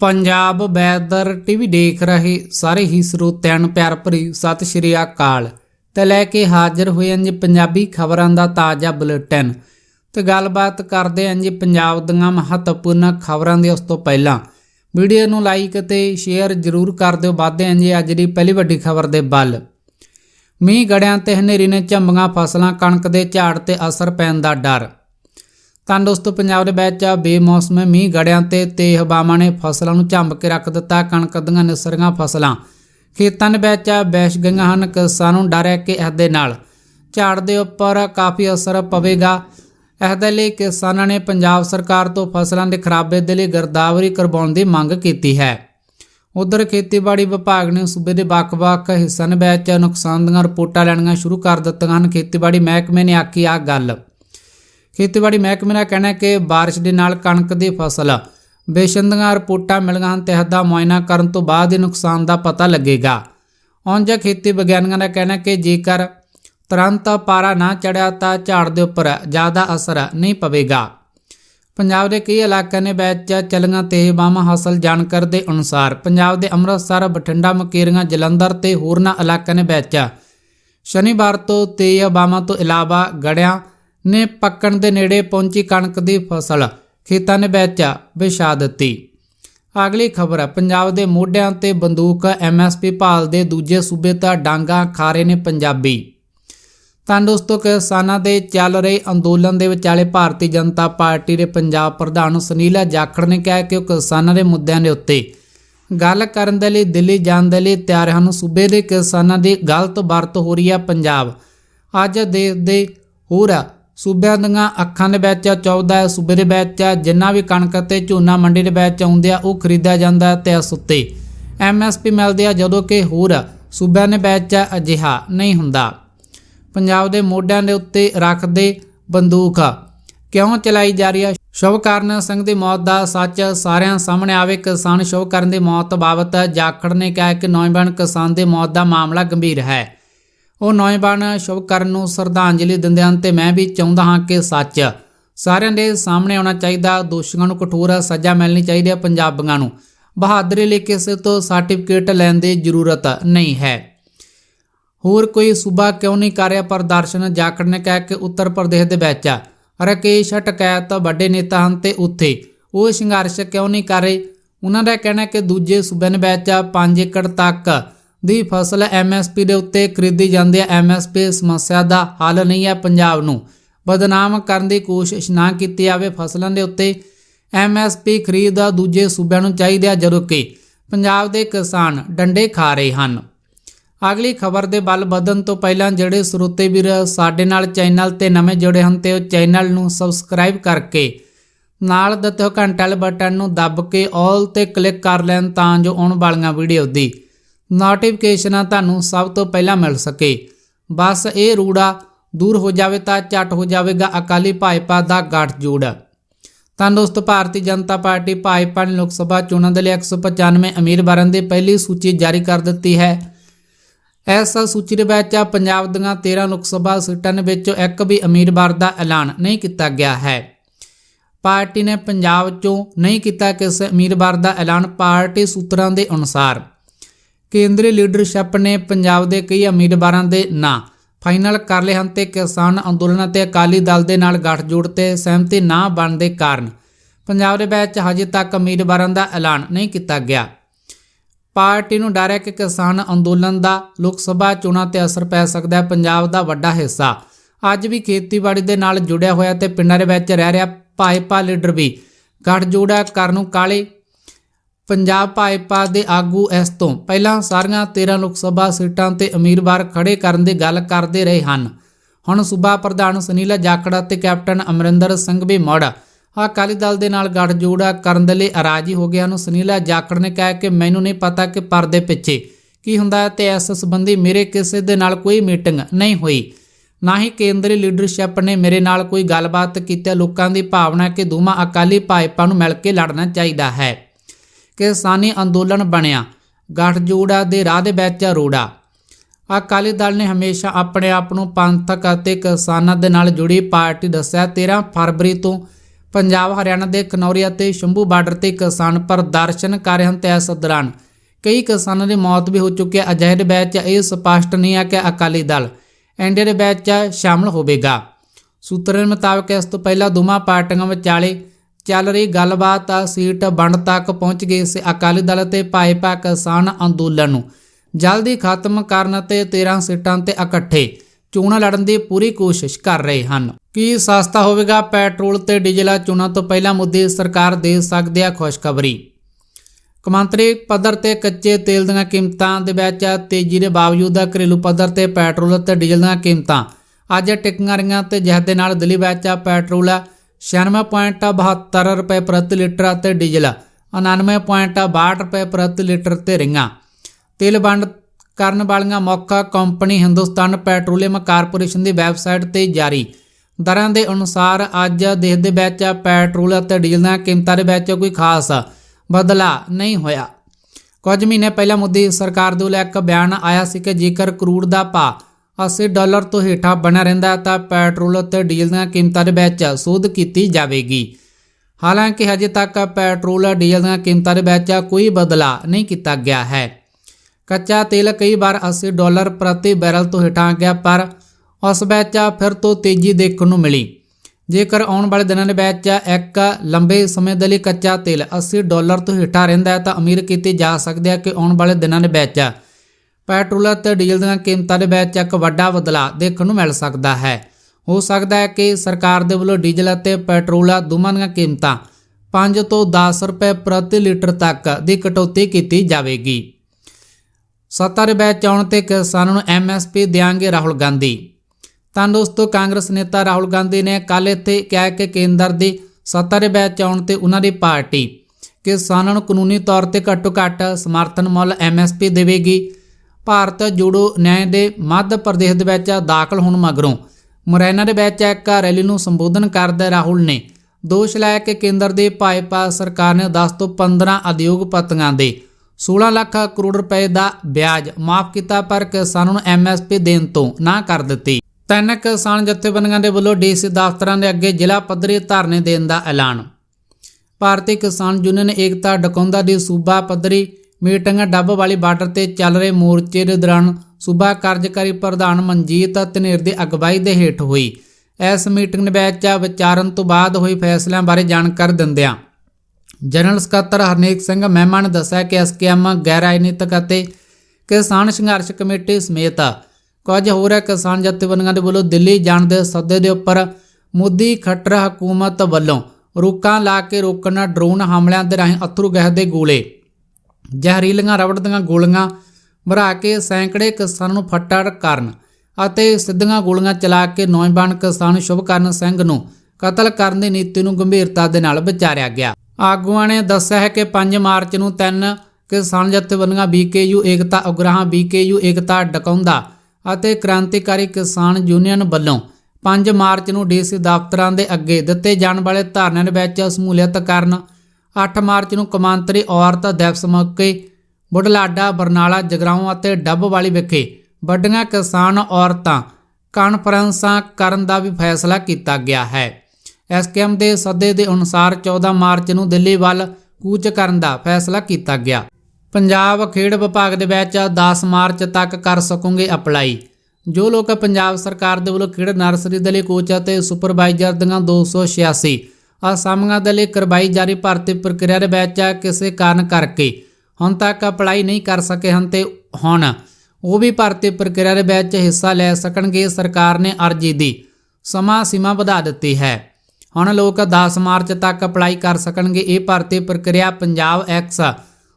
Punjab weather TV ਦੇਖ ਰਹੇ ਸਾਰੇ ਹੀ ਸਰੋਤਿਆਂ ਨੂੰ ਪਿਆਰ ਭਰੀ ਸਤਿ ਸ਼੍ਰੀ ਅਕਾਲ। ਤੇ ਲੈ ਕੇ ਹਾਜ਼ਰ ਹੋਏ ਹਾਂ ਜੀ ਪੰਜਾਬੀ ਖਬਰਾਂ ਦਾ ਤਾਜ਼ਾ ਬੁਲੇਟਿਨ। ਤੇ ਗੱਲਬਾਤ ਕਰਦੇ ਹਾਂ ਜੀ ਪੰਜਾਬ ਦੀਆਂ ਮਹੱਤਵਪੂਰਨ ਖਬਰਾਂ ਦੇ ਉਸ ਤੋਂ ਪਹਿਲਾਂ। ਵੀਡੀਓ ਨੂੰ ਲਾਈਕ ਅਤੇ ਸ਼ੇਅਰ ਜ਼ਰੂਰ ਕਰ ਦਿਓ। ਵਾਧੇ ਹਾਂ ਜੀ ਅੱਜ ਦੀ ਪਹਿਲੀ ਵੱਡੀ ਖਬਰ ਦੇ ਵੱਲ। ਮੀਂਹ ਗੜਿਆਂ ਤੇ ਹਨੇਰੀ ਨੇ ਝੰਬੀਆਂ ਫਸਲਾਂ ਕਣਕ ਦੇ ਝਾੜ ਤੇ ਅਸਰ ਪੈਣ ਦਾ ਡਰ। ਤਾਂ ਦੋਸਤੋ ਪੰਜਾਬ ਦੇ ਵਿੱਚ ਬੇਮੌਸਮੇ, ਮੀਂਹ ਗੜਿਆਂ ਤੇ ਤੇਜ਼ ਹਵਾਵਾਂ ਨੇ ਫਸਲਾਂ ਨੂੰ ਝੰਬ ਕੇ ਰੱਖ ਦਿੱਤਾ, ਕਣਕ ਦੀਆਂ ਨਿਸਰੀਆਂ ਫਸਲਾਂ। ਖੇਤਾਂ ਦੇ ਵਿੱਚ ਬੈਸ਼ ਗਈਆਂ ਹਨ, ਕਿਸਾਨਾਂ ਨੂੰ ਡਰ ਹੈ ਕਿ ਇਸ ਦੇ ਨਾਲ ਝਾੜ ਦੇ ਉੱਪਰ ਕਾਫੀ ਅਸਰ ਪਵੇਗਾ। ਇਸ ਦੇ ਲਈ ਕਿਸਾਨਾਂ ਨੇ ਪੰਜਾਬ ਸਰਕਾਰ ਤੋਂ ਫਸਲਾਂ ਦੇ ਖਰਾਬੇ ਦੇ ਲਈ ਗਿਰਦਾਵਰੀ ਕਰਵਾਉਣ ਦੀ ਮੰਗ ਕੀਤੀ ਹੈ। ਉਧਰ ਖੇਤੀਬਾੜੀ ਵਿਭਾਗ ਨੇ ਸੂਬੇ ਦੇ ਵੱਖ-ਵੱਖ ਹਿੱਸਿਆਂ ਵਿੱਚ ਨੁਕਸਾਨ ਦੀਆਂ ਰਿਪੋਰਟਾਂ ਲੈਣੀਆਂ ਸ਼ੁਰੂ ਕਰ ਦਿੱਤੀਆਂ ਹਨ। ਖੇਤੀਬਾੜੀ ਮਹਿਕਮੇ ਨੇ ਆਖੀ ਆ ਗੱਲ। ਖੇਤੀਬਾੜੀ ਮਹਿਕਮੇ ਦਾ ਕਹਿਣਾ ਹੈ ਕਿ ਬਾਰਿਸ਼ ਦੇ ਨਾਲ ਕਣਕ ਦੀ ਫਸਲ ਬੇਸ਼ੰਦੀਆਂ ਰਿਪੋਰਟਾਂ ਮਿਲੀਆਂ ਹਨ ਤੇ ਇਸ ਦਾ ਮੁਆਇਨਾ ਕਰਨ ਤੋਂ ਬਾਅਦ ਹੀ ਨੁਕਸਾਨ ਦਾ ਪਤਾ ਲੱਗੇਗਾ। ਉਂਝ ਖੇਤੀ ਵਿਗਿਆਨੀਆਂ ਦਾ ਕਹਿਣਾ ਹੈ ਕਿ ਜੇਕਰ ਤੁਰੰਤ ਪਾਰਾ ਨਾ ਚੜਿਆ ਤਾਂ ਝਾੜ ਦੇ ਉੱਪਰ ਜ਼ਿਆਦਾ ਅਸਰ ਨਹੀਂ ਪਵੇਗਾ। ਪੰਜਾਬ ਦੇ ਕਈ ਇਲਾਕਿਆਂ ਨੇ ਵਿੱਚ ਚੱਲੀਆਂ ਤੇਜ਼ ਬਾਹਾਂ ਹਾਸਲ ਜਾਣਕਾਰੀ ਦੇ ਅਨੁਸਾਰ ਪੰਜਾਬ ਦੇ ਅੰਮ੍ਰਿਤਸਰ, ਬਠਿੰਡਾ, ਮਕੇਰੀਆਂ, ਜਲੰਧਰ ਤੇ ਹੋਰਨਾਂ ਇਲਾਕਿਆਂ ਨੇ ਵਿੱਚ ਸ਼ਨੀਵਾਰ ਤੋਂ ਤੇਜ਼ ਹਵਾਵਾਂ ਤੋਂ ਇਲਾਵਾ ਗੜਿਆਂ ਨੇ ਪੱਕਣ ਦੇ ਨੇੜੇ ਪਹੁੰਚੀ ਕਣਕ ਦੀ ਫਸਲ ਖੇਤਾਂ ਨੇ ਵਿੱਚ ਵਿਛਾ ਦਿੱਤੀ। ਅਗਲੀ ਖਬਰ, ਪੰਜਾਬ ਦੇ ਮੋਢਿਆਂ ਤੇ ਬੰਦੂਕ ਐਮਐਸਪੀ ਭਾਲ ਦੇ ਦੂਜੇ ਸੂਬੇ ਤਾਂ ਡਾਂਗਾ ਖਾਰੇ ਨੇ ਪੰਜਾਬੀ। ਤਾਂ ਦੋਸਤੋ ਕਿਸਾਨਾਂ ਦੇ ਚੱਲ ਰਹੇ ਅੰਦੋਲਨ ਦੇ ਵਿਚਾਲੇ ਭਾਰਤੀ ਜਨਤਾ ਪਾਰਟੀ ਦੇ ਪੰਜਾਬ ਪ੍ਰਧਾਨ ਸੁਨੀਲਾ ਜਾਖੜ ਨੇ ਕਿਹਾ ਕਿ ਉਹ ਕਿਸਾਨਾਂ ਦੇ ਮੁੱਦਿਆਂ ਦੇ ਉੱਤੇ ਗੱਲ ਕਰਨ ਦੇ ਲਈ, ਦਿੱਲੀ ਜਾਣ ਦੇ ਲਈ ਤਿਆਰ ਹਨ। ਸੂਬੇ ਦੇ ਕਿਸਾਨਾਂ ਦੀ ਗਲਤ ਵਰਤ ਹੋ ਰਹੀ ਹੈ ਪੰਜਾਬ। ਅੱਜ ਦੇਸ਼ ਦੇ ਹੋਰ ਸੂਬਿਆਂ ਦੀਆਂ ਅੱਖਾਂ ਦੇ ਵਿੱਚ ਚੌਦਾ ਹੈ, ਸੂਬੇ ਦੇ ਵਿੱਚ ਜਿੰਨਾ ਵੀ ਕਣਕ ਅਤੇ ਝੋਨਾ ਮੰਡੀ ਦੇ ਵਿੱਚ ਆਉਂਦੇ ਆ, ਉਹ ਖਰੀਦਿਆ ਜਾਂਦਾ ਹੈ ਤੇ ਇਸ ਉੱਤੇ ਐਮਐਸਪੀ ਮਿਲਦੀ ਆ ਜਦੋਂ ਕਿ ਹੋਰ ਸੂਬਿਆਂ ਦੇ ਵਿੱਚ ਅਜਿਹਾ ਨਹੀਂ ਹੁੰਦਾ। ਪੰਜਾਬ ਦੇ ਮੋਢਿਆਂ ਦੇ ਉੱਤੇ ਰੱਖਦੇ ਬੰਦੂਕ। ਕਿਉਂ ਚਲਾਈ ਜਾ ਰਹੀ ਹੈ ਸ਼ੁਭਕਰਨ ਸਿੰਘ ਦੀ ਮੌਤ ਦਾ ਸੱਚ ਸਾਰਿਆਂ ਸਾਹਮਣੇ ਆਵੇ। ਕਿਸਾਨ ਸ਼ੁਭਕਰਨ ਦੀ ਮੌਤ ਬਾਬਤ ਜਾਖੜ ਨੇ ਕਿਹਾ ਕਿ ਨੌਜਵਾਨ ਕਿਸਾਨ ਦੀ ਮੌਤ ਦਾ ਮਾਮਲਾ ਗੰਭੀਰ ਹੈ। ਉਹ ਨੌਜਵਾਨ ਸ਼ੁਭਕਰਨ ਨੂੰ ਸ਼ਰਧਾਂਜਲੀ ਦਿੰਦੇ ਹਨ ਤੇ ਮੈਂ ਵੀ ਚਾਹੁੰਦਾ ਹਾਂ ਕਿ ਸੱਚ ਸਾਰਿਆਂ ਦੇ ਸਾਹਮਣੇ ਆਉਣਾ ਚਾਹੀਦਾ, ਦੋਸ਼ੀਆਂ ਨੂੰ ਕਠੋਰ ਸਜ਼ਾ ਮਿਲਣੀ ਚਾਹੀਦੀ ਹੈ ਪੰਜਾਬੀਆਂ ਨੂੰ। ਬਹਾਦਰੀ ਲਈ ਕਿਸੇ ਤੋਂ ਸਰਟੀਫਿਕੇਟ ਲੈਣ ਦੀ ਜ਼ਰੂਰਤ ਨਹੀਂ ਹੈ। ਹੋਰ ਕੋਈ ਸੂਬਾ ਕਿਉਂ ਨਹੀਂ ਕਰ ਰਿਹਾ? ਪ੍ਰਦਰਸ਼ਨ ਜਾਖੜ ਨੇ ਕਿਹਾ ਕਿ ਉੱਤਰ ਪ੍ਰਦੇਸ਼ ਦੇ ਵਿੱਚ ਰਕੇਸ਼ ਟਕੈਤ ਵੱਡੇ ਨੇਤਾ ਹਨ ਤੇ ਉੱਥੇ ਉਹ ਸੰਘਰਸ਼ ਕਿਉਂ ਨਹੀਂ ਕਰ ਰਹੇ? ਉਹਨਾਂ ਦਾ ਕਹਿਣਾ ਕਿ ਦੂਜੇ ਸੂਬਿਆਂ ਦੇ ਵਿੱਚ 5 ਏਕੜ ਤੱਕ ਦੀ ਫਸਲ ਐਮਐਸਪੀ ਦੇ ਉੱਤੇ ਖਰੀਦੀ ਜਾਂਦੀ ਹੈ। ਐਮਐਸਪੀ ਸਮੱਸਿਆ ਦਾ ਹੱਲ ਨਹੀਂ ਹੈ ਪੰਜਾਬ ਨੂੰ। ਬਦਨਾਮ ਕਰਨ ਦੀ ਕੋਸ਼ਿਸ਼ ਨਾ ਕੀਤੀ ਜਾਵੇ। ਫਸਲਾਂ ਦੇ ਉੱਤੇ ਐਮਐਸਪੀ ਖਰੀਦ ਦਾ ਦੂਜੇ ਸੂਬਿਆਂ ਨੂੰ ਚਾਹੀਦਾ ਜਦੋਂ ਕਿ ਪੰਜਾਬ ਦੇ ਕਿਸਾਨ ਡੰਡੇ ਖਾ ਰਹੇ ਹਨ। ਅਗਲੀ ਖਬਰ ਦੇ ਵੱਲ ਵਧਣ ਤੋਂ ਪਹਿਲਾਂ ਜਿਹੜੇ ਸਰੋਤੇ ਵੀਰ ਸਾਡੇ ਨਾਲ ਚੈਨਲ ਤੇ ਨਵੇਂ ਜੁੜੇ ਹਨ ਤੇ ਉਹ ਚੈਨਲ ਨੂੰ ਸਬਸਕ੍ਰਾਈਬ ਕਰਕੇ ਨਾਲ ਦਿੱਤੇ ਘੰਟੇ ਵਾਲੇ ਬਟਨ ਨੂੰ ਦੱਬ ਕੇ ਆਲ ਤੇ ਕਲਿੱਕ ਕਰ ਲੈਣ ਤਾਂ ਜੋ ਆਉਣ ਵਾਲੀਆਂ ਵੀਡੀਓ ਦੀ ਨੋਟੀਫਿਕੇਸ਼ਨਾਂ ਤੁਹਾਨੂੰ ਸਭ ਤੋਂ ਪਹਿਲਾਂ ਮਿਲ ਸਕੇ। ਬਸ ਇਹ ਰੂੜਾ ਦੂਰ ਹੋ ਜਾਵੇ ਤਾਂ ਝਟ ਹੋ ਜਾਵੇਗਾ ਅਕਾਲੀ ਭਾਜਪਾ ਦਾ ਗੱਠਜੋੜ। ਤਾਂ ਦੋਸਤੋ, ਭਾਰਤੀ ਜਨਤਾ ਪਾਰਟੀ ਭਾਜਪਾ ਨੇ ਲੋਕ ਸਭਾ ਚੋਣਾਂ ਦੇ ਲਈ 195 ਉਮੀਦਵਾਰਾਂ ਦੀ ਪਹਿਲੀ ਸੂਚੀ ਜਾਰੀ ਕਰ ਦਿੱਤੀ ਹੈ। ਇਸ ਸੂਚੀ ਦੇ ਵਿੱਚ ਪੰਜਾਬ ਦੀਆਂ 13 ਲੋਕ ਸਭਾ ਸੀਟਾਂ ਦੇ ਵਿੱਚੋਂ ਇੱਕ ਵੀ ਉਮੀਦਵਾਰ ਦਾ ਐਲਾਨ ਨਹੀਂ ਕੀਤਾ ਗਿਆ ਹੈ। ਪਾਰਟੀ ਨੇ ਪੰਜਾਬ 'ਚੋਂ ਨਹੀਂ ਕੀਤਾ ਕਿਸੇ ਉਮੀਦਵਾਰ ਦਾ ਐਲਾਨ, ਪਾਰਟੀ ਸੂਤਰਾਂ ਦੇ ਅਨੁਸਾਰ। ਕੇਂਦਰੀ ਲੀਡਰਸ਼ਿਪ ਨੇ ਪੰਜਾਬ ਦੇ ਕਈ ਉਮੀਦਵਾਰਾਂ ਦੇ ਨਾਂ ਫਾਈਨਲ ਕਰ ਲਏ ਹਨ ਤੇ ਕਿਸਾਨ ਅੰਦੋਲਨ ਅਤੇ ਅਕਾਲੀ ਦਲ ਦੇ ਨਾਲ ਗੱਠਜੋੜ ਤੇ ਸਹਿਮਤੀ ਨਾ ਬਣਨ ਦੇ ਕਾਰਨ ਪੰਜਾਬ ਦੇ ਵਿੱਚ ਹਜੇ ਤੱਕ ਉਮੀਦਵਾਰਾਂ ਦਾ ਐਲਾਨ ਨਹੀਂ ਕੀਤਾ ਗਿਆ। ਪਾਰਟੀ ਨੂੰ ਡਰ ਹੈ ਕਿ ਕਿਸਾਨ ਅੰਦੋਲਨ ਦਾ ਲੋਕ ਸਭਾ ਚੋਣਾਂ ਤੇ ਅਸਰ ਪੈ ਸਕਦਾ ਹੈ। ਪੰਜਾਬ ਦਾ ਵੱਡਾ ਹਿੱਸਾ ਅੱਜ ਵੀ ਖੇਤੀਬਾੜੀ ਦੇ ਨਾਲ ਜੁੜਿਆ ਹੋਇਆ ਤੇ ਪਿੰਡਾਂ ਦੇ ਵਿੱਚ ਰਹਿ ਰਿਹਾ ਭਾਜਪਾ ਲੀਡਰ ਵੀ ਗੱਠਜੋੜਾ ਕਰਨ ਨੂੰ ਕਾਲੇ ਪੰਜਾਬ ਭਾਜਪਾ ਦੇ ਆਗੂ ਇਸ ਤੋਂ ਪਹਿਲਾਂ ਸਾਰੀਆਂ 13 ਲੋਕ ਸਭਾ ਸੀਟਾਂ ਤੇ ਉਮੀਦਵਾਰ ਖੜੇ ਕਰਨ ਦੀ ਗੱਲ ਕਰਦੇ ਰਹੇ ਹਨ। ਹੁਣ ਸੂਬਾ ਪ੍ਰਧਾਨ ਸੁਨੀਲਾ ਜਾਖੜਾ ਤੇ ਕੈਪਟਨ ਅਮਰਿੰਦਰ ਸਿੰਘ ਵੀ ਮੁੜ। ਅਕਾਲੀ ਦਲ ਦੇ ਨਾਲ ਗੱਠਜੋੜਾ ਕਰਨ ਦੇ ਲਈ ਅਰਾਜੀ ਹੋ ਗਿਆ ਨੂੰ ਸੁਨੀਲਾ ਜਾਖੜ ਨੇ ਕਿਹਾ ਕਿ ਮੈਨੂੰ ਨਹੀਂ ਪਤਾ ਕਿ ਪਰਦੇ ਪਿੱਛੇ ਕੀ ਹੁੰਦਾ ਹੈ ਤੇ ਇਸ ਸੰਬੰਧੀ ਮੇਰੇ ਕਿਸੇ ਦੇ ਨਾਲ ਕੋਈ ਮੀਟਿੰਗ ਨਹੀਂ ਹੋਈ। ਨਾ ਹੀ ਕੇਂਦਰੀ ਲੀਡਰਸ਼ਿਪ ਨੇ ਮੇਰੇ ਨਾਲ ਕੋਈ ਗੱਲਬਾਤ ਕੀਤੀ। ਲੋਕਾਂ ਦੀ ਭਾਵਨਾ ਕਿ ਦੋਵਾਂ ਅਕਾਲੀ ਭਾਜਪਾ ਨੂੰ ਮਿਲ ਕੇ ਲੜਨਾ ਚਾਹੀਦਾ ਹੈ। ਕਿਸਾਨੀ ਅੰਦੋਲਨ ਬਣਿਆ। ਗੱਠਜੋੜਾ ਦੇ ਰਾਹ ਦੇ ਵਿੱਚ ਰੋੜਾ ਅਕਾਲੀ ਦਲ ਨੇ ਹਮੇਸ਼ਾ ਆਪਣੇ ਆਪ ਨੂੰ ਪੰਥਕ ਅਤੇ ਕਿਸਾਨਾਂ ਦੇ ਨਾਲ ਜੁੜੀ ਪਾਰਟੀ ਦੱਸਿਆ। 13 ਫਰਵਰੀ ਤੋਂ ਪੰਜਾਬ, ਹਰਿਆਣਾ ਦੇ ਖਨੌਰੀ ਅਤੇ ਸ਼ੰਭੂ ਬਾਰਡਰ ਤੇ ਕਿਸਾਨ ਪ੍ਰਦਰਸ਼ਨ ਕਰ ਰਹੇ ਹਨ। ਤੇ ਇਸ ਦੌਰਾਨ ਕਈ ਕਿਸਾਨਾਂ ਦੀ ਮੌਤ ਵੀ ਹੋ ਚੁੱਕੀ ਹੈ। ਅਜਿਹੇ ਦੇ ਵਿੱਚ ਇਹ ਸਪਸ਼ਟ ਨਹੀਂ ਹੈ ਕਿ ਅਕਾਲੀ ਦਲ ਐਨਡੀਏ ਦੇ ਵਿੱਚ ਸ਼ਾਮਲ ਹੋਵੇਗਾ। ਸੂਤਰਾਂ ਮੁਤਾਬਕ ਇਸ ਤੋਂ ਪਹਿਲਾਂ ਦੋਵਾਂ ਪਾਰਟੀਆਂ ਵਿਚਾਲੇ ਚੱਲ ਰਹੀ ਗੱਲਬਾਤ ਆ ਸੀਟ ਵੰਡ ਤੱਕ ਪਹੁੰਚ ਗਈ ਸੀ। ਅਕਾਲੀ ਦਲ ਅਤੇ ਭਾਜਪਾ ਕਿਸਾਨ ਅੰਦੋਲਨ ਨੂੰ ਜਲਦੀ ਖਤਮ ਕਰਨ ਤੇ 13 ਸੀਟਾਂ ਤੇ ਇਕੱਠੇ ਚੋਣਾਂ ਲੜਨ ਦੀ ਪੂਰੀ ਕੋਸ਼ਿਸ਼ ਕਰ ਰਹੇ ਹਨ। ਕੀ ਸਸਤਾ ਹੋਵੇਗਾ ਪੈਟਰੋਲ ਤੇ ਡੀਜ਼ਲ ਚੋਣਾਂ ਤੋਂ ਪਹਿਲਾਂ ਮੁੱਦੇ ਸਰਕਾਰ ਦੇ ਸਕਦੇ ਆ ਖੁਸ਼ਖਬਰੀ? ਕੌਮਾਂਤਰੀ ਪੱਧਰ ਤੇ ਕੱਚੇ ਤੇਲ ਦੀਆਂ ਕੀਮਤਾਂ ਦੇ ਵਿੱਚ ਤੇਜ਼ੀ ਦੇ ਬਾਵਜੂਦ ਘਰੇਲੂ ਪੱਧਰ ਤੇ ਪੈਟਰੋਲ ਅਤੇ ਡੀਜ਼ਲ ਦੀਆਂ ਕੀਮਤਾਂ ਅੱਜ ਟਿਕੀਆਂ ਰਹੀਆਂ ਤੇ ਜਿਸ ਦੇ ਨਾਲ ਦਿੱਲੀ ਵਿੱਚ ਪੈਟਰੋਲ 96.72 ਰੁਪਏ ਪ੍ਰਤੀ ਲੀਟਰ ਅਤੇ ਡੀਜ਼ਲ 99.62 ਰੁਪਏ ਪ੍ਰਤੀ ਲੀਟਰ ਤੇ ਰਹੀਆਂ ਤੇਲ ਵੰਡ ਕਰਨ ਵਾਲੀਆਂ ਮੁੱਖ ਕੰਪਨੀ ਹਿੰਦੁਸਤਾਨ ਪੈਟਰੋਲੀਅਮ ਕਾਰਪੋਰੇਸ਼ਨ ਦੀ ਵੈਬਸਾਈਟ ਤੇ ਜਾਰੀ ਦਰਾਂ ਦੇ ਅਨੁਸਾਰ ਅੱਜ ਦੇਸ਼ ਦੇ ਵਿੱਚ ਪੈਟਰੋਲ ਅਤੇ ਡੀਜ਼ਲ ਦੀਆਂ ਕੀਮਤਾਂ ਦੇ ਵਿੱਚ ਕੋਈ ਖਾਸ ਬਦਲਾਅ ਨਹੀਂ ਹੋਇਆ ਕੁਝ ਮਹੀਨੇ ਪਹਿਲਾਂ ਮੋਦੀ ਸਰਕਾਰ ਦੇ ਵੱਲੋਂ ਇੱਕ ਬਿਆਨ ਆਇਆ ਸੀ ਕਿ ਜੇਕਰ ਕਰੂੜ ਦਾ ਭਾਅ 80 ਡਾਲਰ ਤੋਂ ਹੇਠਾਂ ਬਣਿਆ ਰਹਿੰਦਾ ਤਾਂ ਪੈਟਰੋਲ ਅਤੇ ਡੀਜ਼ਲ ਦੀਆਂ ਕੀਮਤਾਂ ਦੇ ਵਿੱਚ ਸੋਧ ਕੀਤੀ ਜਾਵੇਗੀ। ਹਾਲਾਂਕਿ ਹਜੇ ਤੱਕ ਪੈਟਰੋਲ ਡੀਜ਼ਲ ਦੀਆਂ ਕੀਮਤਾਂ ਦੇ ਵਿੱਚ ਕੋਈ ਬਦਲਾਅ ਨਹੀਂ ਕੀਤਾ ਗਿਆ ਹੈ। ਕੱਚਾ ਤੇਲ ਕਈ ਵਾਰ 80 ਡਾਲਰ ਪ੍ਰਤੀ ਬੈਰਲ ਤੋਂ ਹੇਠਾਂ ਗਿਆ, ਪਰ ਉਸ ਵਿੱਚ ਫਿਰ ਤੋਂ ਤੇਜ਼ੀ ਦੇਖਣ ਨੂੰ ਮਿਲੀ। ਜੇਕਰ ਆਉਣ ਵਾਲੇ ਦਿਨਾਂ ਦੇ ਵਿੱਚ ਇੱਕ ਲੰਬੇ ਸਮੇਂ ਦੇ ਲਈ ਕੱਚਾ ਤੇਲ 80 ਡਾਲਰ ਤੋਂ ਹੇਠਾਂ ਰਹਿੰਦਾ ਹੈ ਤਾਂ ਉਮੀਦ ਕੀਤੀ ਜਾ ਸਕਦੀ ਹੈ ਕਿ ਆਉਣ ਵਾਲੇ ਦਿਨਾਂ ਦੇ ਵਿੱਚ ਪੈਟਰੋਲ ਅਤੇ ਡੀਜ਼ਲ ਦੀਆਂ ਕੀਮਤਾਂ ਦੇ ਵਿੱਚ ਇੱਕ ਵੱਡਾ ਬਦਲਾਅ ਦੇਖਣ ਨੂੰ ਮਿਲ ਸਕਦਾ ਹੈ। ਹੋ ਸਕਦਾ ਹੈ ਕਿ ਸਰਕਾਰ ਦੇ ਵੱਲੋਂ ਡੀਜ਼ਲ ਅਤੇ ਪੈਟਰੋਲ ਦੋਵਾਂ ਦੀਆਂ ਕੀਮਤਾਂ 5 ਤੋਂ 10 ਰੁਪਏ ਪ੍ਰਤੀ ਲੀਟਰ ਤੱਕ ਦੀ ਕਟੌਤੀ ਕੀਤੀ ਜਾਵੇਗੀ। ਸੱਤਾ ਦੇ ਵਿੱਚ ਆਉਣ ਤੇ ਕਿਸਾਨਾਂ ਨੂੰ ਐਮਐਸਪੀ ਦੇਾਂਗੇ ਰਾਹੁਲ ਗਾਂਧੀ। ਤਾਂ ਦੋਸਤੋ ਕਾਂਗਰਸ ਨੇਤਾ ਰਾਹੁਲ ਗਾਂਧੀ ਨੇ ਕੱਲ ਇੱਥੇ ਕਿਹਾ ਕਿ ਕੇਂਦਰ ਦੀ ਸੱਤਾ ਦੇ ਵਿੱਚ ਆਉਣ ਤੇ ਉਹਨਾਂ ਦੀ ਪਾਰਟੀ ਕਿਸਾਨਾਂ ਨੂੰ ਕਾਨੂੰਨੀ ਤੌਰ ਤੇ ਘੱਟੋ ਘੱਟ ਸਮਰਥਨ ਮੁੱਲ ਐਮਐਸਪੀ ਦੇਵੇਗੀ। ਭਾਰਤ ਜੋੜੋ ਨਿਆਂ ਦੇ ਮੱਧ ਪ੍ਰਦੇਸ਼ ਦੇ ਵਿੱਚ ਦਾਖਲ ਹੋਣ ਮਗਰੋਂ ਮੁਰੈਨਾ ਦੇ ਵਿੱਚ ਇੱਕ ਰੈਲੀ ਨੂੰ ਸੰਬੋਧਨ ਕਰਦੇ ਰਾਹੁਲ ਨੇ ਦੋਸ਼ ਲਾਇਆ ਕਿ ਕੇਂਦਰ ਦੀ ਭਾਜਪਾ ਸਰਕਾਰ ਨੇ 10 ਤੋਂ 15 ਉਦਯੋਗਪਤੀਆਂ ਦੇ 16 ਲੱਖ ਕਰੋੜ ਰੁਪਏ ਦਾ ਵਿਆਜ ਮਾਫ ਕੀਤਾ, ਪਰ ਕਿਸਾਨਾਂ ਨੂੰ ਐਮਐਸਪੀ ਦੇਣ ਤੋਂ ਨਾ ਕਰ ਦਿੱਤੀ। ਤਿੰਨ ਕਿਸਾਨ ਜਥੇਬੰਦੀਆਂ ਦੇ ਵੱਲੋਂ ਡੀਸੀ ਦਫ਼ਤਰਾਂ ਦੇ ਅੱਗੇ ਜ਼ਿਲ੍ਹਾ ਪੱਧਰੀ ਧਰਨੇ ਦੇਣ ਦਾ ਐਲਾਨ। ਭਾਰਤੀ ਕਿਸਾਨ ਯੂਨੀਅਨ ਏਕਤਾ ਡਕੌਂਦਾ ਦੀ ਸੂਬਾ ਪੱਧਰੀ ਮੀਟਿੰਗ ਡੱਬ ਵਾਲੀ ਬਾਰਡਰ ਤੇ ਚੱਲ ਰਹੇ ਮੋਰਚੇ ਦੇ ਦੌਰਾਨ ਸੂਬਾ ਕਾਰਜਕਾਰੀ ਪ੍ਰਧਾਨ ਮਨਜੀਤ ਧਨੇਰ ਦੀ ਅਗਵਾਈ ਦੇ ਹੇਠ ਹੋਈ। ਇਸ ਮੀਟਿੰਗ ਵਿੱਚ ਵਿਚਾਰਨ ਤੋਂ ਬਾਅਦ ਹੋਈ ਫੈਸਲਿਆਂ ਬਾਰੇ ਜਾਣਕਾਰੀ ਦਿੰਦਿਆਂ ਜਨਰਲ ਸਕੱਤਰ ਹਰਨੇਕ ਸਿੰਘ ਮਹਿਮਾ ਨੇ ਦੱਸਿਆ ਕਿ ਐਸਕੇਐਮ ਗੈਰ ਰਾਜਨੀਤਿਕ ਅਤੇ ਕਿਸਾਨ ਸੰਘਰਸ਼ ਕਮੇਟੀ ਸਮੇਤ ਕੁਝ ਹੋਰ ਕਿਸਾਨ ਜਥੇਬੰਦੀਆਂ ਦੇ ਵੱਲੋਂ ਦਿੱਲੀ ਜਾਣ ਦੇ ਸੱਦੇ ਦੇ ਉੱਪਰ ਮੋਦੀ ਖੱਟਰ ਹਕੂਮਤ ਵੱਲੋਂ ਰੋਕਾਂ ਲਾ ਕੇ ਰੋਕਣਾ ਡਰੋਨ ਹਮਲਿਆਂ ਦੇ ਰਾਹੀਂ ਅਥਰੂ ਗਹਿ ਦੇ ਗੋਲੇ। ਜ਼ਹਿਰੀਲੀਆਂ ਰਬੜ ਦੀਆਂ ਗੋਲੀਆਂ ਭਰਾ ਕੇ ਸੈਂਕੜੇ ਕਿਸਾਨਾਂ ਨੂੰ ਫੱਟੜ ਕਰਨ ਅਤੇ ਸਿੱਧੀਆਂ ਗੋਲੀਆਂ ਚਲਾ ਕੇ ਨੌਜਵਾਨ ਕਿਸਾਨ ਸ਼ੁਭਕਰਨ ਸਿੰਘ ਨੂੰ ਕਤਲ ਕਰਨ ਦੀ ਨੀਤੀ ਨੂੰ ਗੰਭੀਰਤਾ ਦੇ ਨਾਲ ਵਿਚਾਰਿਆ ਗਿਆ। ਆਗੂਆਂ ਨੇ ਦੱਸਿਆ ਹੈ ਕਿ 5 ਮਾਰਚ ਨੂੰ ਤਿੰਨ ਕਿਸਾਨ ਜਥੇਬੰਦੀਆਂ ਬੀਕੇਯੂ ਏਕਤਾ ਉਗਰਾਹਾਂ ਬੀਕੇਯੂ ਏਕਤਾ ਡਕੌਂਦਾ ਅਤੇ ਕ੍ਰਾਂਤੀਕਾਰੀ ਕਿਸਾਨ ਯੂਨੀਅਨ ਵੱਲੋਂ 5 ਮਾਰਚ ਨੂੰ ਡੀਸੀ ਦਫ਼ਤਰਾਂ ਦੇ ਅੱਗੇ ਦਿੱਤੇ ਜਾਣ ਵਾਲੇ ਧਰਨਿਆਂ ਵਿੱਚ ਸਮੂਲੀਅਤ ਕਰਨ 8 ਮਾਰਚ ਨੂੰ ਕਮਾਂਤਰੀ ਔਰਤ ਦਿਵਸ ਮੌਕੇ ਬੁਢਲਾਡਾ, ਬਰਨਾਲਾ, ਜਗਰਾਉਂ ਅਤੇ ਡੱਬ ਵਾਲੀ ਵਿਖੇ ਵੱਡੀਆਂ ਕਿਸਾਨ ਔਰਤਾਂ ਕਾਨਫਰੰਸਾਂ ਕਰਨ ਦਾ ਵੀ ਫੈਸਲਾ ਕੀਤਾ ਗਿਆ ਹੈ। ਐਸਕੇਐਮ ਦੇ ਸੱਦੇ ਦੇ ਅਨੁਸਾਰ 14 ਮਾਰਚ ਨੂੰ ਦਿੱਲੀ ਵੱਲ ਕੂਚ ਕਰਨ ਦਾ ਫੈਸਲਾ ਕੀਤਾ ਗਿਆ। ਪੰਜਾਬ ਖੇਡ ਵਿਭਾਗ ਦੇ ਵਿੱਚ 10 ਮਾਰਚ ਤੱਕ ਕਰ ਸਕੋਗੇ ਅਪਲਾਈ। ਜੋ ਲੋਕ ਪੰਜਾਬ ਸਰਕਾਰ ਦੇ ਵੱਲੋਂ ਖੇਡ ਨਰਸਰੀ ਦੇ ਲਈ ਕੋਚ ਅਤੇ ਸੁਪਰਵਾਈਜ਼ਰ ਦੀਆਂ 286 ਅਸਾਮੀਆਂ ਦੇ ਲਈ ਕਰਵਾਈ ਜਾ ਰਹੀ ਭਰਤੀ ਪ੍ਰਕਿਰਿਆ ਦੇ ਵਿੱਚ ਕਿਸੇ ਕਾਰਨ ਕਰਕੇ। ਹੁਣ ਤੱਕ ਅਪਲਾਈ ਨਹੀਂ ਕਰ ਸਕੇ ਹਨ ਤੇ ਹੁਣ ਉਹ ਵੀ ਭਰਤੀ ਪ੍ਰਕਿਰਿਆ ਦੇ ਵਿੱਚ ਹਿੱਸਾ ਲੈ ਸਕਣਗੇ, ਸਰਕਾਰ ਨੇ ਅਰਜੀ ਦੀ ਸਮਾਂ ਸੀਮਾ ਵਧਾ ਦਿੱਤੀ ਹੈ। ਹੁਣ ਲੋਕ 10 ਮਾਰਚ ਤੱਕ ਅਪਲਾਈ ਕਰ ਸਕਣਗੇ। ਇਹ ਭਰਤੀ ਪ੍ਰਕਿਰਿਆ ਪੰਜਾਬ ਐਕਸ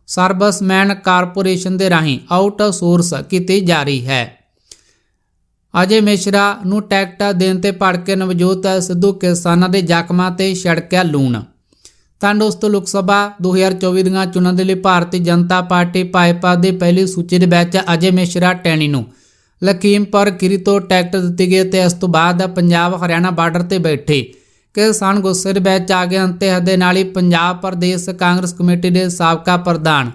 ਸਰਵਿਸਮੈਨ ਕਾਰਪੋਰੇਸ਼ਨ ਦੇ ਰਾਹੀਂ ਆਊਟਸੋਰਸ ਕੀਤੀ ਜਾ ਰਹੀ ਹੈ। ਅਜੇ ਮਿਸ਼ਰਾ ਨੂੰ ਟੈਕਟ ਦੇਣ ਤੇ ਭੜ ਕੇ ਨਵਜੋਤ ਸਿੱਧੂ ਕਿਸਾਨਾਂ ਦੇ ਜ਼ਖਮਾਂ ਤੇ ਛੜਕਿਆ ਲੂਣ। ਤਾਂ ਦੋਸਤੋ ਲੋਕ ਸਭਾ 2024 ਦੀਆਂ ਚੋਣਾਂ ਦੇ ਲਈ ਭਾਰਤੀ ਜਨਤਾ ਪਾਰਟੀ ਭਾਜਪਾ ਦੇ ਪਹਿਲੀ ਸੂਚੀ ਦੇ ਵਿੱਚ ਅਜੇ ਮਿਸ਼ਰਾ ਟੈਣੀ ਨੂੰ। ਲਖੀਮਪੁਰ ਖੀਰੀ ਤੋਂ ਟਿਕਟ ਦਿੱਤੀ ਗਈ ਤੇ ਇਸ ਤੋਂ ਬਾਅਦ ਪੰਜਾਬ ਹਰਿਆਣਾ ਬਾਰਡਰ ਤੇ ਬੈਠੇ। ਕਿਸਾਨ ਗੁੱਸੇ ਦੇ ਵਿੱਚ ਆ ਗਏ ਅੰਤੇ ਹੱਦੇ ਨਾਲ ਹੀ ਪੰਜਾਬ ਪ੍ਰਦੇਸ਼ ਕਾਂਗਰਸ ਕਮੇਟੀ ਦੇ ਸਾਬਕਾ ਪ੍ਰਧਾਨ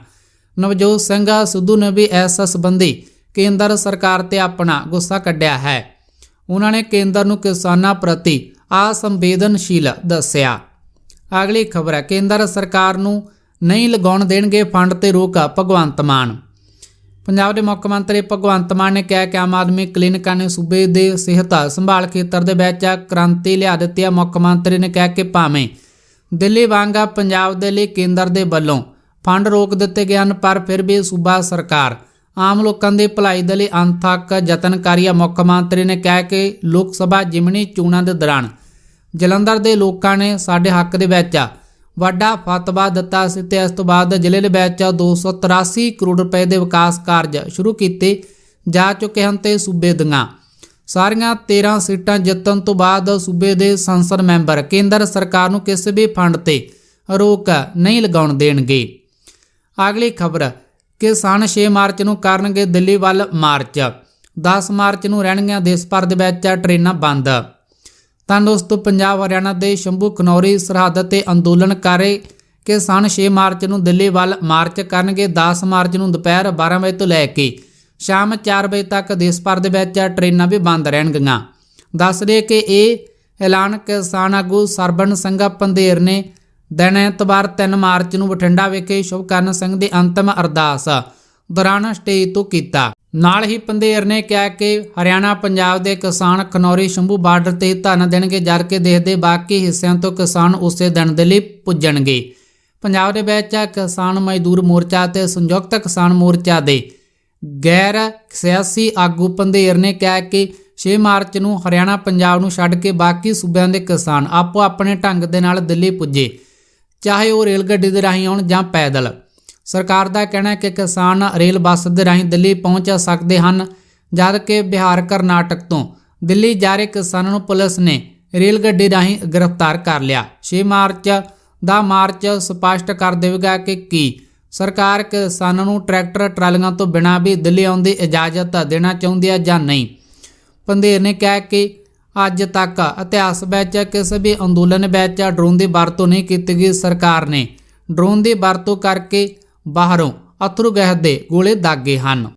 ਨਵਜੋਤ ਸਿੰਘ ਸਿੱਧੂ ਨੇ ਵੀ ਇਸ ਸੰਬੰਧੀ ਕੇਂਦਰ ਸਰਕਾਰ ਤੇ ਆਪਣਾ ਗੁੱਸਾ ਕੱਢਿਆ ਹੈ। ਉਹਨਾਂ ਨੇ ਕੇਂਦਰ ਨੂੰ ਕਿਸਾਨਾਂ ਪ੍ਰਤੀ ਅਸੰਵੇਦਨਸ਼ੀਲ ਦੱਸਿਆ। ਅਗਲੀ ਖਬਰ ਹੈ, ਕੇਂਦਰ ਸਰਕਾਰ ਨੂੰ ਨਹੀਂ ਲਗਾਉਣ ਦੇਣਗੇ ਫੰਡ ਤੇ ਰੋਕ ਭਗਵੰਤ ਮਾਨ। ਪੰਜਾਬ ਦੇ ਮੁੱਖ ਮੰਤਰੀ ਭਗਵੰਤ ਮਾਨ ਨੇ ਕਿਹਾ ਕਿ ਆਮ ਆਦਮੀ ਕਲੀਨਿਕਾਂ ਨੇ ਸੂਬੇ ਦੇ ਸਿਹਤ ਸੰਭਾਲ ਖੇਤਰ ਦੇ ਵਿੱਚ ਕ੍ਰਾਂਤੀ ਲਿਆ ਦਿੱਤੀ ਹੈ। ਮੁੱਖ ਮੰਤਰੀ ਨੇ ਕਿਹਾ ਕਿ ਭਾਵੇਂ ਦਿੱਲੀ ਵਾਂਗਾ ਪੰਜਾਬ ਦੇ ਲਈ ਕੇਂਦਰ ਦੇ ਵੱਲੋਂ ਫੰਡ ਰੋਕ ਦਿੱਤੇ ਗਏ ਹਨ, ਪਰ ਫਿਰ ਵੀ ਸੂਬਾ ਸਰਕਾਰ ਆਮ ਲੋਕਾਂ ਦੀ ਭਲਾਈ ਦੇ ਲਈ ਅੰਤਕ ਯਤਨ ਕਰ ਮੁੱਖ ਮੰਤਰੀ ਨੇ ਕਿਹਾ ਕਿ ਲੋਕ ਸਭਾ ਜਿਮਣੀ ਚੋਣਾਂ ਦੇ ਦੌਰਾਨ ਜਲੰਧਰ ਦੇ ਲੋਕਾਂ ਨੇ ਸਾਡੇ ਹੱਕ ਦੇ ਵਿੱਚ ਵੱਡਾ ਫਤਵਾ ਦਿੱਤਾ ਸੀ ਤੇ ਇਸ ਤੋਂ ਬਾਅਦ ਜ਼ਿਲ੍ਹੇ ਦੇ ਵਿੱਚ 283 ਕਰੋੜ ਰੁਪਏ ਦੇ ਵਿਕਾਸ ਕਾਰਜ ਸ਼ੁਰੂ ਕੀਤੇ ਜਾ ਚੁੱਕੇ ਹਨ ਤੇ ਸੂਬੇ ਦੀਆਂ ਸਾਰੀਆਂ 13 ਸੀਟਾਂ ਜਿੱਤਣ ਤੋਂ ਬਾਅਦ ਸੂਬੇ ਦੇ ਸੰਸਦ ਮੈਂਬਰ ਕੇਂਦਰ ਸਰਕਾਰ ਨੂੰ ਕਿਸੇ ਵੀ ਫੰਡ ਤੇ ਰੋਕ ਨਹੀਂ ਲਗਾਉਣ ਦੇਣਗੇ। ਅਗਲੀ ਖਬਰ ਕਿ ਸਨ 6 ਮਾਰਚ ਨੂੰ ਕਰਨਗੇ ਦਿੱਲੀ ਵੱਲ ਮਾਰਚ। 10 ਮਾਰਚ ਨੂੰ ਰਹਿਣਗੀਆਂ ਦੇਸ਼ ਭਰ ਦੇ ਵਿੱਚ ਟ੍ਰੇਨਾਂ ਬੰਦ। ਤਾਂ ਦੋਸਤੋ, ਪੰਜਾਬ ਹਰਿਆਣਾ ਦੇ ਸ਼ੰਭੂ, ਖਨੌਰੀ, ਸਰਹੱਦ ਤੇ ਅੰਦੋਲਨ ਕਰੇ ਕਿ ਸਨ 6 ਮਾਰਚ ਨੂੰ ਦਿੱਲੀ ਵੱਲ ਮਾਰਚ ਕਰਨਗੇ 10 ਮਾਰਚ ਨੂੰ ਦੁਪਹਿਰ 12 ਵਜੇ ਤੋਂ ਲੈ ਕੇ ਸ਼ਾਮ 4 ਵਜੇ ਤੱਕ ਦੇਸ਼ ਭਰ ਦੇ ਵਿੱਚ ਟ੍ਰੇਨਾਂ ਵੀ ਬੰਦ ਰਹਿਣਗੀਆਂ। ਦੱਸ ਦੇ ਕਿ ਇਹ ਐਲਾਨ ਕਿਸਾਨ ਆਗੂ ਸਰਬਨ ਸਿੰਘਾ ਪੰਧੇਰ ਨੇ ਦਿਨ ਐਤਵਾਰ 3 ਮਾਰਚ ਨੂੰ ਬਠਿੰਡਾ ਵਿਖੇ ਸ਼ੁਭਕਰਨ ਸਿੰਘ ਦੀ ਅੰਤਮ ਅਰਦਾਸ ਦੌਰਾਨ ਸਟੇਜ ਤੋਂ ਕੀਤਾ। ਨਾਲ ਹੀ ਪੰਧੇਰ ਨੇ ਕਿਹਾ ਕਿ ਹਰਿਆਣਾ, ਪੰਜਾਬ ਦੇ ਕਿਸਾਨ ਖਨੌਰੀ ਸ਼ੰਭੂ ਬਾਰਡਰ ਤੇ ਧਰਨ ਦੇਣਗੇ, ਜਦ ਕਿ ਦੇਸ਼ ਦੇ ਬਾਕੀ ਹਿੱਸਿਆਂ ਤੋਂ ਕਿਸਾਨ ਉਸੇ ਦਿਨ ਦੇ ਲਈ ਪੁੱਜਣਗੇ। ਪੰਜਾਬ ਦੇ ਵਿੱਚ ਕਿਸਾਨ ਮਜ਼ਦੂਰ ਮੋਰਚਾ ਤੇ ਸੰਯੁਕਤ ਕਿਸਾਨ ਮੋਰਚਾ ਦੇ ਗੈਰ ਸਿਆਸੀ ਆਗੂ ਪੰਧੇਰ ਨੇ ਕਿਹਾ ਕਿ 6 ਮਾਰਚ ਨੂੰ ਹਰਿਆਣਾ, ਪੰਜਾਬ ਨੂੰ ਛੱਡ ਕੇ ਬਾਕੀ ਸੂਬਿਆਂ ਦੇ ਕਿਸਾਨ ਆਪੋ ਆਪਣੇ ਢੰਗ ਦੇ ਨਾਲ ਦਿੱਲੀ ਪੁੱਜੇ। ਚਾਹੇ ਉਹ ਰੇਲ ਗੱਡੀ ਦੇ ਰਾਹੀਂ ਆਉਣ ਜਾਂ ਪੈਦਲ। ਸਰਕਾਰ ਦਾ ਕਹਿਣਾ ਹੈ ਕਿ ਕਿਸਾਨ ਰੇਲ ਬੱਸ ਦੇ ਰਾਹੀਂ ਦਿੱਲੀ ਪਹੁੰਚ ਸਕਦੇ ਹਨ, ਜਦ ਕਿ ਬਿਹਾਰ, ਕਰਨਾਟਕ ਤੋਂ। ਦਿੱਲੀ ਜਾ ਰਹੇ ਕਿਸਾਨਾਂ ਨੂੰ ਪੁਲਿਸ ਨੇ ਰੇਲ ਗੱਡੀ ਰਾਹੀਂ ਗ੍ਰਿਫਤਾਰ ਕਰ ਲਿਆ। 6 ਮਾਰਚ ਦਾ ਮਾਰਚ ਸਪਸ਼ਟ ਕਰ ਦੇਵੇਗਾ ਕਿ ਕੀ। ਸਰਕਾਰ ਕਿਸਾਨਾਂ ਨੂੰ ਟਰੈਕਟਰ, ਟਰਾਲੀਆਂ ਤੋਂ ਬਿਨਾਂ ਵੀ ਦਿੱਲੀ ਆਉਣ ਦੀ ਇਜਾਜ਼ਤ ਦੇਣਾ ਚਾਹੁੰਦੀ ਹੈ ਜਾਂ ਨਹੀਂ। ਪੰਧੇਰ ਨੇ ਕਿਹਾ ਕਿ ਅੱਜ ਤੱਕ ਇਤਿਹਾਸ ਵਿੱਚ ਕਿਸੇ ਵੀ ਅੰਦੋਲਨ ਵਿੱਚ ਡਰੋਨ ਦੀ ਵਰਤੋਂ ਨਹੀਂ ਕੀਤੀ ਗਈ ਸਰਕਾਰ ਨੇ। ਡਰੋਨ ਦੀ ਵਰਤੋਂ ਕਰਕੇ ਬਾਹਰੋਂ ਅਥਰੂ ਗੈਸ ਦੇ ਗੋਲੇ ਦਾਗੇ ਹਨ।